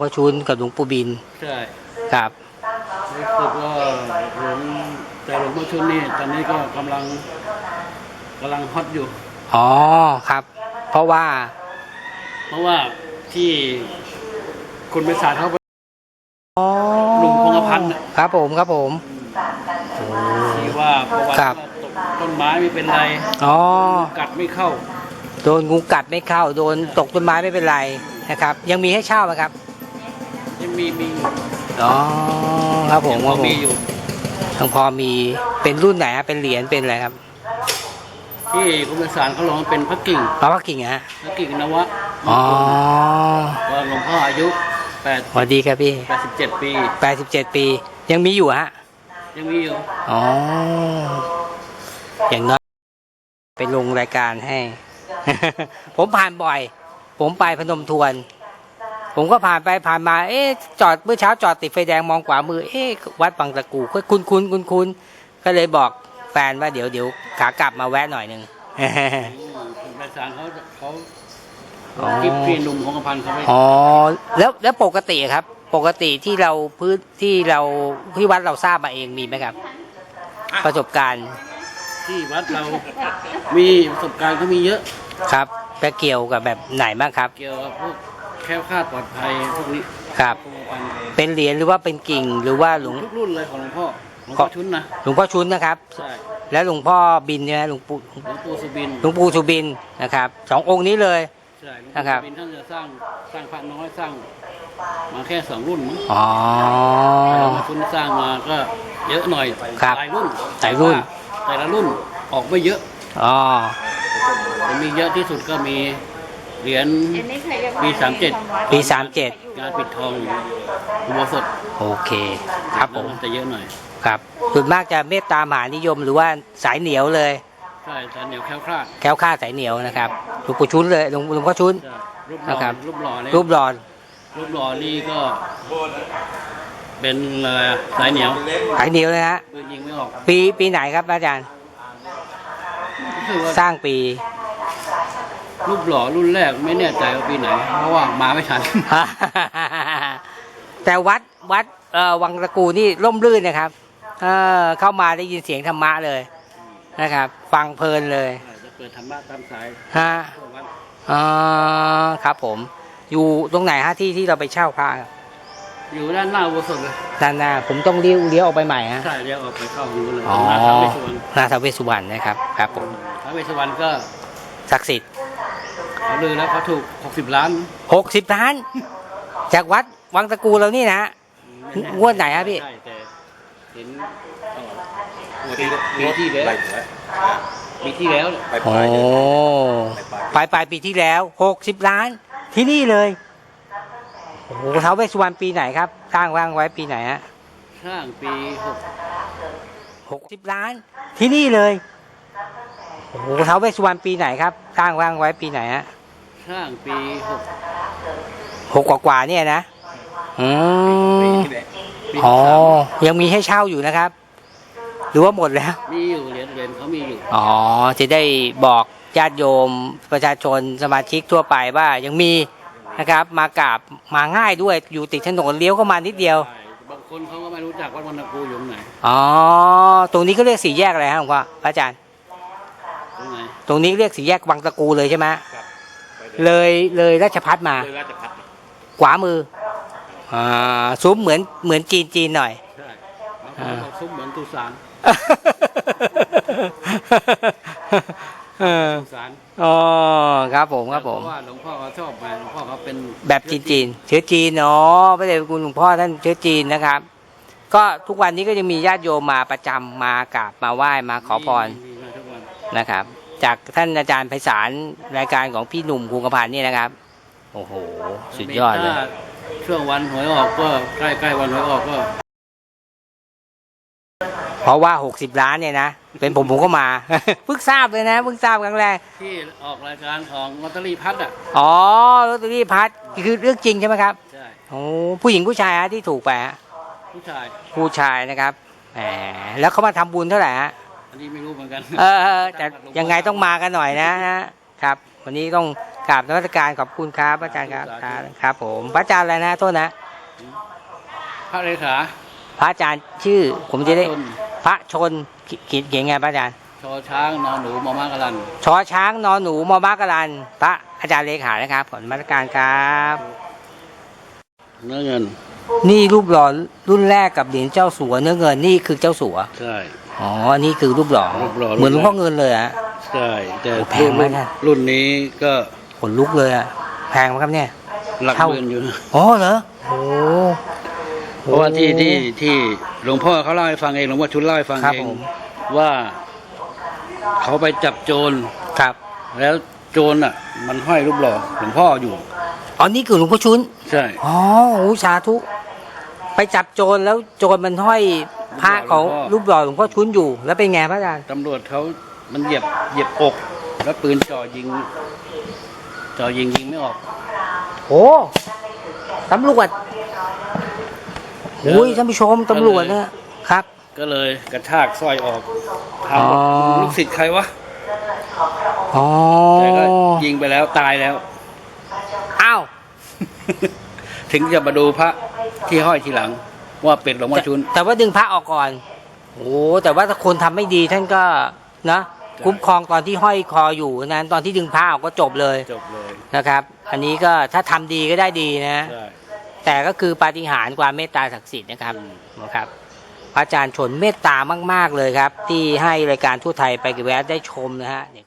พ่อชุนกับหลวงปู่บินใช่ครับรู้สึกว่าหลวงแต่หลวงพ่อชุนนี่ตอนนี้ก็กำลังกำลังฮอตอยู่อ๋อครับ เพราะว่า เพราะว่าที่คุณไปสารเขาไปอ๋อลุงพงษ์พันธ์น่ะครับผมครับผมที่ว่าประวัติครับว่าตกต้นไม้ไม่เป็นไรอ๋อกัดไม่เข้า โดนงูกัดไม่เข้า โดนตกต้นไม้ไม่เป็นไรนะครับ ยังมีให้เช่าไหมครับยัง มีมีอยู่อ๋อครับผมยังครับผมมีอยู่ยังพอมีเป็นรุ่นไหนฮะเป็นเหรียญเป็นอะไรครับ ที่คุณไปสารเขาลงมาเป็นพระกิ่งพระพักกิ่งฮะพระกิ่งนวะอ๋อว่าหลวงพ่ออายุแปดสวัสดีครับพี่แปดสิบเจ็ดปี87ปี ยังมีอยู่ฮะยังมีอยู่อ๋ออย่างน้อยไปลงรายการให้ ผมผ่านบ่อย ผมไปพนมทวน ผมก็ผ่านไปผ่านมา เอ๊ะจอดเมื่อเช้าจอดติดไฟแดงมองขวามือ เอ๊ะวัดบางตะกูก็คุ้นคุ้นคุ้นคุ้นๆก็เลยบอกแฟนว่าเดี๋ยวเดี๋ยวขากลับมาแวะหน่อยหนึ่งคุณไปสารเขาเขาอ๋อคลิปพี่หนุ่มของกระพันเขาไปอ๋อแล้วแล้วปกติครับ ปกติที่เราพื้นที่เราที่วัดเราทราบมาเองมีไหมครับ ประสบการณ์ ที่วัดเรามีประสบการณ์เขามีเยอะครับไปเกี่ยวกับแบบไหนบ้างครับ เกี่ยวกับพวก แคล้วคลาดปลอดภัยพวกนี้ครับพวกกระพันเป็นเหรียญหรือว่าเป็นกิ่งหรือว่าหลวง ทุกรุ่นเลยของหลวงพ่อหลวงพ่อชุนนะหลวงพ่อชุนนะครับ ใช่แล้วหลวงพ่อบินเนี่ยนะหลวงปู่หลวงปู่สุบินหลวงปู่สุบินนะครับสององค์นี้เลย ใช่หลวงนะคปู่รับสุบินท่านจะสร้างสร้างพระน้อยสร้าง มาแค่สองรุ่นมั้งอ๋อ แต่หลวงพ่อชุนสร้างมาก็เยอะหน่อยครับหลายรุ่นหลายรุ่น แต่ละรุ่นออกไม่เยอะอ๋อ แต่มีเยอะที่สุดก็มี เหรียญ อันนี้ใครเรียกว่าปีสามเจ็ด ปีสามเจ็ด งานปิดทองอุโบสถโอเค ครับผม จะเยอะหน่อย ครับส่วนมากจะเมตตามหานิยมหรือว่าสายเหนียวเลย ใช่แต่เหนียวแคล้วคลาดแคล้วคลาดสายเหนียวนะครับหลวงปู่ชุนเลยหลวงหลวงพ่อชุนใช่รูปหล่อนะครับ รูปหล่อเนี่ยรูปหลอนรูปหล่อนี่ก็ เป็นอะไรอะสายเหนียวสายเหนียวเลยฮะปืนยิงไม่ออกปีปีไหนครับอาจารย์ รู้สึกว่าสร้างปี รูปหล่อรุ่นแรกไม่แน่ใจว่าปีไหน เพราะว่ามาไม่ทัน แต่วัดวัดเอ่อวังตะกูนี่ร่มรื่นนะครับเออเข้ามาได้ยินเสียงธรรมะเลยนะครับ ฟังเพลินเลยจะเปิดธรรมะตามสายฮะทั่ววัดอ๋อครับผม อยู่ตรงไหนฮะที่ที่เราไปเช่าพระครับอยู่ด้านหน้าอุโบสถเลยด้านหน้าผมต้องเลี้ยวเลี้ยวออกไปใหม่ฮะใช่เรียกออกไปเข้าอยู่เลยอ๋อหน้าท้าวเวสสุวรรณหน้าท้าวเวสสุวรรณนะครับ ครับผมท้าวเวสสุวรรณก็ศักดิ์สิทธิ์ เขาลือแล้วเขาถูก 60 ล้านหกสิบล้าน จากวัดวังตะกูเรานี่นะ งวดไหนฮะพี่ ใช่แต่เห็นเอ่อปีปีที่แล้วปีที่แล้วเนี่ยไปโอ้ปลายปลายปลายปีที่แล้วหกสิบล้าน ที่นี่เลย โอ้โหท้าวเวสสุวรรณปีไหนครับ สร้างว่างไว้ปีไหนฮะสร้างปีหกหกสิบล้าน ที่นี่เลย โอ้โหท้าวเวสสุวรรณปีไหนครับสร้างว่างไว้ปีไหนฮะสร้างปีหกหกกว่าๆเนี่ยนะอืมที่ไหนปีอ๋อสามยังมีให้เช่าอยู่นะครับ หรือว่าหมดแล้ว มีอยู่เหรียญเหรียญเขามีอยู่อ๋อจะได้บอกญาติโยมประชาชนสมาชิกทั่วไปว่ายังมีนะครับ มากราบมาง่ายด้วยอยู่ติดถนนเลี้ยวเข้ามานิดเดียว ใช่บางคนเขาก็ไม่รู้จักวัดวันตะกูอยู่ตรงไหนอ๋อ ตรงนี้ก็เรียกสี่แยกอะไรครับหลวงพ่อพระอาจารย์ ตรงไหนตรงนี้เรียกสี่แยกวังตะกูเลยใช่ไหมไปเลยเลยราชพัฒมา เลยราชพัฒน์ขวามืออ่าซุ้มเหมือนเหมือนจีนจีนหน่อย ใช่บางคนบอกซุ้มเหมือนตุสานเออตุสานอ๋อครับผมครับผม เพราะว่าหลวงพ่อเขาชอบมาหลวงพ่อเขาเป็นแบบจีนจีนๆเชื้อจีนเนาะพระเดชพระคุณหลวงพ่อท่านเชื้อจีนนะครับ ก็ทุกวันนี้ก็จะมีญาติโยมมาประจำมากราบมาไหว้มาขอพรมีมาทุกวันนะครับ จากท่านอาจารย์ไพศาลรายการของพี่หนุ่มคงกระพันนี่นะครับ โอ้โห สุดยอดเลยถ้าช่วงวันหวยออกก็ใกล้ใกล้ๆวันหวยออกก็ เพราะว่า60ล้านเนี่ยนะ เป็นผมผมก็มาเพิ่งทราบเลยนะเพิ่งทราบครั้งแรกที่ออกรายการของลอตเตอรี่พัดอะอ๋อลอตเตอรี่พัดคือเรื่องจริงใช่ไหมครับใช่โอ้ผู้หญิงผู้ชายฮะที่ถูกไปฮะผู้ชายผู้ชายนะครับแหมแล้วเขามาทำบุญเท่าไหร่ฮะ อันนี้ไม่รู้เหมือนกัน เออแต่ยังไงต้องมากันหน่อยนะนะครับ วันนี้ต้องกราบนวัตการขอบคุณครับพระอาจารย์ครับครับครับผมพระอาจารย์อะไรนะโทษนะ พระเลขาพระอาจารย์ชื่อ ผมจะได้ต้นพระชนเขียนเขียนไงพระอาจารย์ชอช้างนอนหนูมอมากะลันชอช้างนอนหนูมอมากรันพระอาจารย์เลขานะครับผลมาตรการครับเนื้อเงิน นี่รูปหล่อรุ่นแรกกับเหรียญเจ้าสัวเนื้อเงินนี่คือเจ้าสัวใช่ อ๋ออันนี้คือรูปหล่อรูปหล่อ เหมือนหลวงพ่อเงินเลยอะ ใช่แต่โอ้แพรุ่งนมากนะ รุ่นนี้ก็ขนลุกเลยอะแพงไหมครับเนี่ย หลักเท่า หมื่นอยู่นะอ๋อเหรอโอ้เพราะว่าที่ที่ที่หลวงพ่อเขาเล่าให้ฟังเองหลวงพ่อชุนเล่าให้ฟังครับเองผมว่าเขาไปจับโจรครับแล้วโจรอะ มันห้อยรูปหล่อหลวงพ่ออยู่ อ๋อนี่คือหลวงพ่อชุน ใช่ อ๋อโอ้สาธุ ไปจับโจรแล้วโจรมันห้อย พระของรูปหล่อหลวงพ่อชุนอยู่ แล้วเป็นไงพระอาจารย์ตำรวจเขามันเหยียบเหยียบอก แล้วปืนจ่อยิงจ่อยิงยิงไม่ออกโอ้ตำรวจโอ้ยท่านผู้ชมตำรวจเนี่ยครับ ก็เลยกระชากสร้อยออกถามอ๋อว่าลูกศิษย์ใครวะอ๋อแต่ก็ยิงไปแล้วตายแล้วอ้าวถึงจะมาดูพระที่ห้อยทีหลัง ว่าเป็นหลวงพ่อชุน แต่ว่าดึงพระออกก่อนโอ้แต่ว่าถ้าคนทำไม่ดีท่านก็นะใช่คุ้มครองตอนที่ห้อยคออยู่นั้นตอนที่ดึงพระออกก็จบเลยจบเลยนะครับ อันนี้ก็ถ้าทำดีก็ได้ดีนะใช่แต่ก็คือปาฏิหาริย์ความเมตตาศักดิ์สิทธิ์นะครับนะครับพระอาจารย์ชนเมตตามาก ๆเลยครับ ที่ให้รายการทั่วไทยไปกับแวะได้ชมนะฮะเนี่ย